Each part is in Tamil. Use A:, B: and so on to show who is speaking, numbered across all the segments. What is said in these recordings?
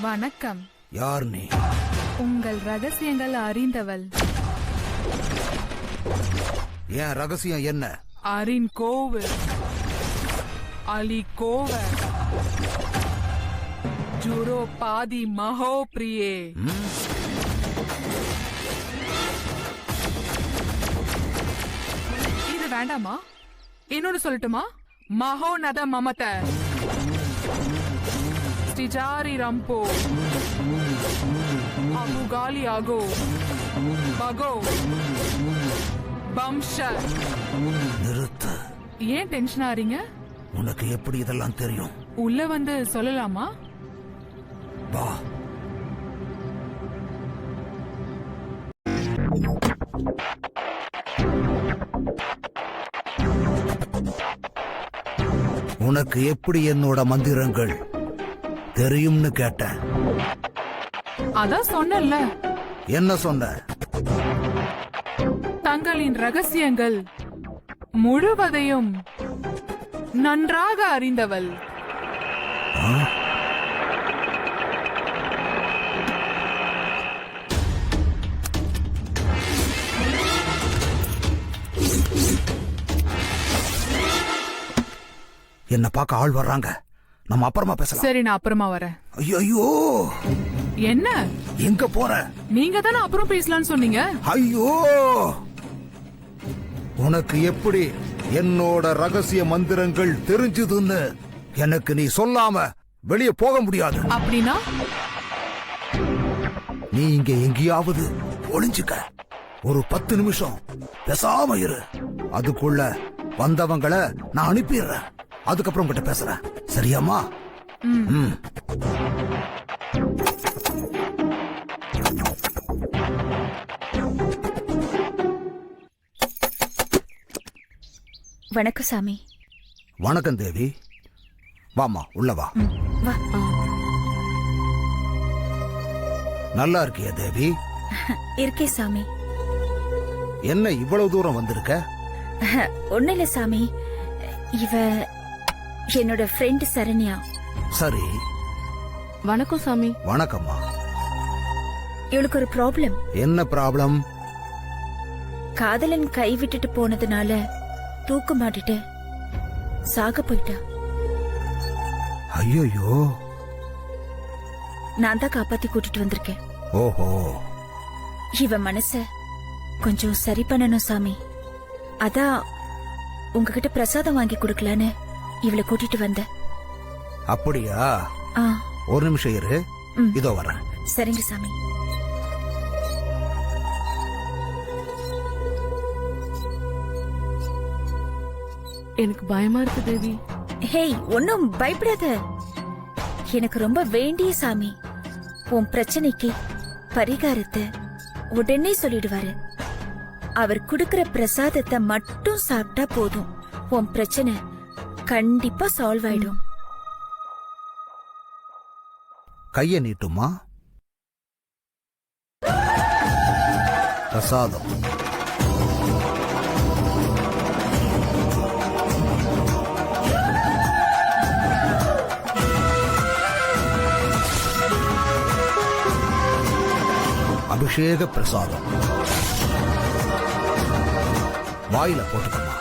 A: வணக்கம்.
B: யார் நீ?
A: உங்கள் ரகசியங்கள் அறிந்தவள்.
B: என் ரகசியம் என்ன?
A: அரின் கோவு. அலி கோவ. ஜுரோ பாதி மகோ பிரியே. இது வேண்டாமா? இன்னொன்னு சொல்லட்டுமா? மகோநத மமத. ஸ்டிஜாரி ரம்போ. அபுகாலி அகோ பகோ பம்ஷ
B: நிறுத்து.
A: ஏன் டென்ஷன் ஆறீங்க
B: உனக்கு எப்படி இதெல்லாம் தெரியும்?
A: உள்ள வந்து சொல்லலாமா?
B: வா உனக்கு எப்படி என்னோட மந்திரங்கள்? தெரியும்னு கேட்டேன்.
A: அதான் சொன்னேன்ல.
B: என்ன சொன்ன?
A: தங்களின் ரகசியங்கள் முழுவதையும் நன்றாக அறிந்தவள்.
B: என்ன பார்க்க ஆள் வர்றாங்க. நம்ம அப்புறமா பேசலாம்.
A: சரி நான் அப்புறமா வரேன்.
B: ஐயோ
A: என்ன?
B: எங்க போற?
A: நீங்க தானே அப்புறம் பேசலாம்னு சொன்னீங்க?
B: ஐயோ! உனக்கு எப்படி என்னோட ரகசிய மந்திரங்கள் தெரிஞ்சதுன்னு எனக்கு நீ சொல்லாம வெளியே போக முடியாது.
A: அப்படின்னா?
B: நீ இங்க எங்கேயாவது ஒளிஞ்சுக்க. ஒரு பத்து நிமிஷம். பேசாம இரு. அதுக்குள்ள வந்தவங்கள நான் அனுப்பிடுறேன். அதுக்கப்புறம் கிட்ட பேசுறேன். சரியாமா ம்.
C: வணக்கம் சாமி.
B: வணக்கம் தேவி. வாமா உள்ள வா.
C: வா
B: நல்லா இருக்கியா தேவி?
C: இருக்கே சாமி.
B: என்ன இவ்வளவு தூரம் வந்திருக்க?
C: ஒண்ணு இல்ல சாமி. இவ என்னோட ஃப்ரெண்ட் சரண்யா.
B: சரி.
D: வணக்கம் சாமி.
B: வணக்கம்மா.
C: இவளுக்கு ஒரு ப்ராப்ளம்
B: என்ன ப்ராப்ளம்
C: காதலன் கை விட்டுட்டு போனதுனால தூக்க மாட்டிட்டு சாக போயிட்டா.
B: ஐயோயோ.
C: நான் தான் காப்பாத்தி கூட்டிட்டு வந்திருக்கேன்.
B: ஓஹோ.
C: இவ மனச கொஞ்சம் சரி பண்ணணும் சாமி. அதான் உங்ககிட்ட பிரசாதம் வாங்கி கொடுக்கலான்னு இவளை கூட்டிட்டு வந்தேன்
B: அப்படியா?
C: ஆ.
B: ஒரு நிமிஷம் இரு. இதோ வரேன்
C: சரிங்க சாமி.
D: எனக்கு பயமா இருக்கு தேவி.
C: ஹேய் ஒன்னும் பயப்படாத. எனக்கு ரொம்ப வேண்டிய சாமி. உன் பிரச்சனைக்கு பரிகாரத்தை உடனே சொல்லிடுவாரு. அவர் குடுக்கற பிரசாதத்தை மட்டும் சாப்பிட்டா போதும். உன் பிரச்சனை கண்டிப்பா சால்வ் ஆயிடும்.
B: கைய நீட்டுமா? பிரசாதம். அபிஷேக பிரசாதம். வாயில போட்டுக்கமா.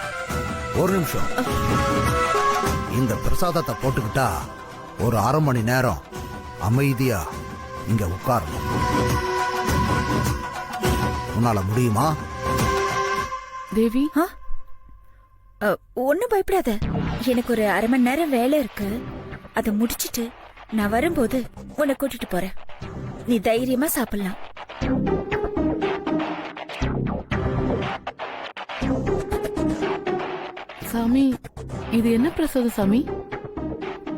B: ஒரு நிமிஷம். இந்த பிரசாதத்தை போட்டுக்கிட்டா ஒரு அரை மணி நேரம் அமைதியா இங்க உட்காரணும். உன்னால முடியுமா?
D: தேவி?
C: ஒண்ணும் பயப்படாத. எனக்கு ஒரு அரை மணி நேரம் வேலை இருக்கு. அதை முடிச்சிட்டு நான் வரும்போது உன்னை கூட்டிட்டு போறேன். நீ தைரியமா சாப்பிடலாம்.
D: சாமி இது என்ன பிரசாதம் சாமி?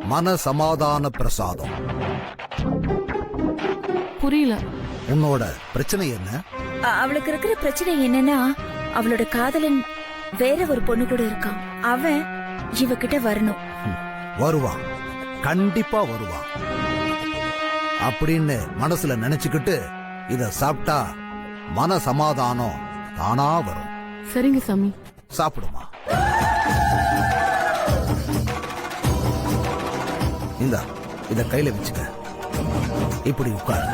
B: மன சமாதான பிரசாதம்.
D: புரியல.
B: உன்னோட பிரச்சனை என்ன?
C: அ- அவளுக்கு இருக்கிற பிரச்சனை என்னன்னா அவளோட காதலன் வேற ஒரு பொண்ணு கூட இருக்கான். அவன் இவகிட்ட வரணும்.
B: வருவான். கண்டிப்பா வருவான். அப்படின்னு மனசுல நினைச்சுக்கிட்டு இத சாப்பிட்டா மன சமாதானம் தானா வரும்.
D: சரிங்க சாமி.
B: சாப்பிடுமா? இந்தா இத கையில வச்சுக்க. இப்படி உட்கார்.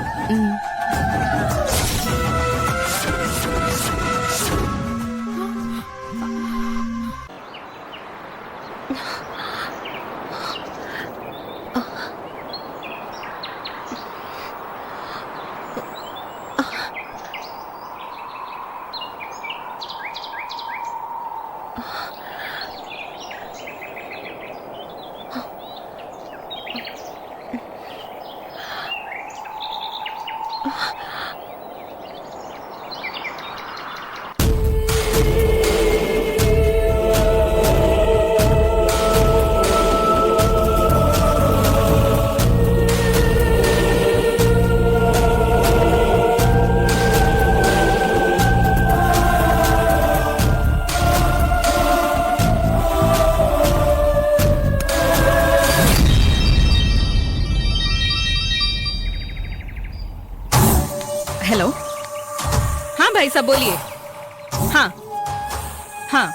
E: हाँ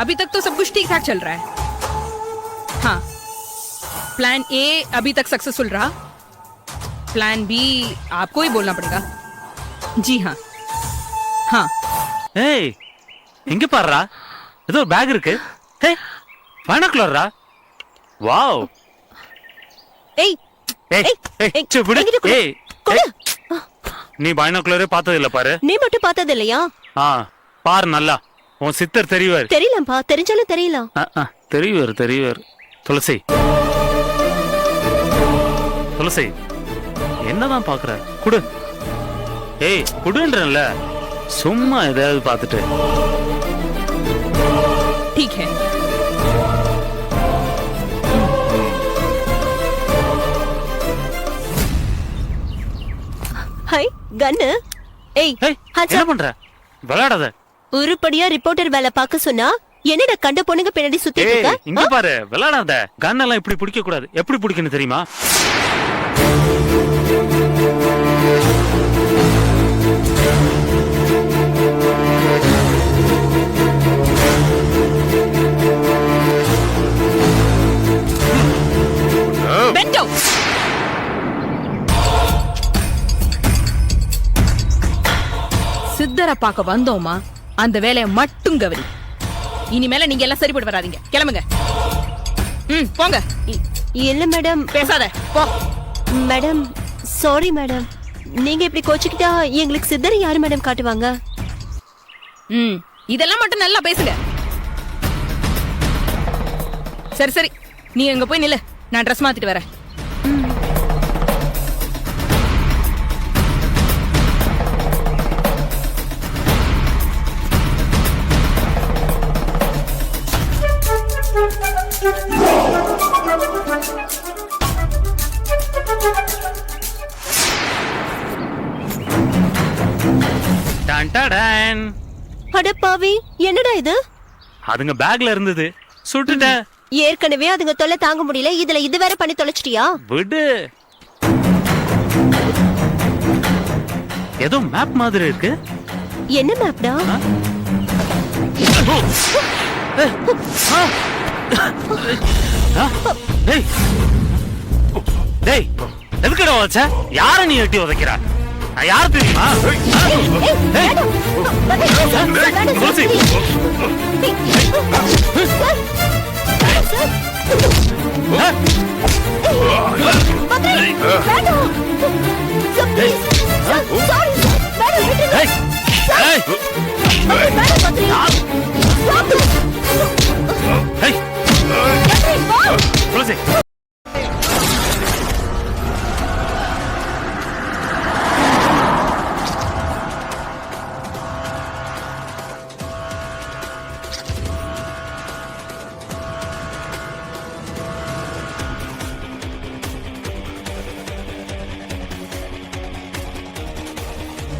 E: अभी तक तो सब कुछ ठीक ठाक चल रहा है हाँ प्लान ए अभी तक सक्सेसफुल रहा प्लान बी आपको ही बोलना पड़ेगा जी हाँ हाँ
F: ஏய் எங்க பாருடா ஏதோ ஒரு பேக் இருக்கு ஏய் பைனாக்குலர்ரா வாவ்
C: ஏய்
F: ஏய்
C: ஏய்,
F: ஏய்
C: ஏய்,
F: சே விடு
C: என்கிட்ட கொடு,
F: ஏய்
C: கொடு.
F: ஏய். நீ பைனாக்குலரே பார்த்தது இல்ல பாரு
C: நீ மட்டும் பார்த்தது இல்லையா
F: ஆ பாரு நல்லா உன் சித்தர் தெரியவர்
C: தெரியலப்பா தெரிஞ்சாலும் தெரியலாம்
F: தெரியவர் தெரியவர் துளசி துளசி என்னதான் பாக்குற குடு ஏய் குடுன்றல சும்மா ஏதாவது பார்த்துட்டு
E: ठीक है
G: ஹாய் கண்ணு ஏய்
F: ஏய்
G: ஹாட்ஸ்
F: என்ன
G: அப்.
F: பண்ற விளையாடாத
G: உருப்படியா ரிப்போர்ட்டர் வேலை பார்க்க சொன்னா என்னடா கண்ட பொண்ணுங்க பின்னாடி சுத்திட்டு
F: ஏய்
G: இருக்க?
F: இங்க பாரு விளையாடாத. கன் எல்லாம் இப்படி பிடிக்க கூடாது எப்படி பிடிக்கணும் தெரியுமா?
E: சித்தரை பார்க்க வந்தோமா? அந்த வேலையை மட்டும் கவனி. இனிமேல நீங்க எல்லாம் சரிப்பட்டு வராதீங்க. கிளம்புங்க. ம் போங்க.
G: இ- இல்ல மேடம்.
E: பேசாத. போ.
G: Madam sorry madam. நீங்க இப்படி கோச்சுக்கிட்டா எங்களுக்கு சித்தரை யாரு மேடம் காட்டுவாங்க?
E: ம் இதெல்லாம் மட்டும் நல்லா பேசுங்க. சரி சரி. நீ அங்க போய் நில்லு. நான் ட்ரெஸ் மாத்திட்டு வரேன்.
F: டான் டாடான்.
G: அட பாவி என்னடா இது?
F: அதுங்க பேக்ல இருந்தது. சுட்டுட்டேன்
G: ஏற்கனவே அதுங்க தொல்லை தாங்க முடியல. இதுல இது வேற பண்ணி தொலைச்சிட்டியா?
F: விடு. ஏதோ மேப் மாதிரி இருக்கு.
G: என்ன மேப்டா
F: ஆ? டேய் டேய் எதுக்குடா வச்ச யார நீ எட்டி உதைக்கிற நான் யார் தெரியுமா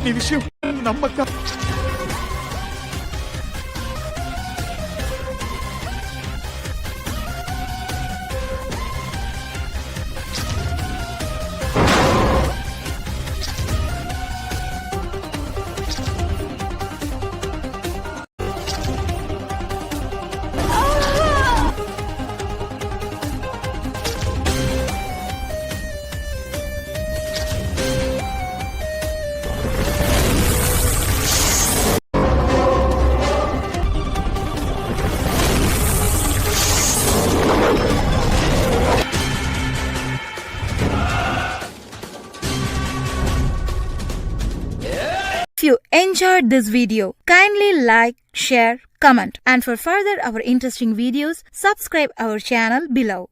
H: నీ విషయం నమ్మక.
I: Enjoyed this video, kindly like, share, comment and for further our interesting videos, subscribe our channel below.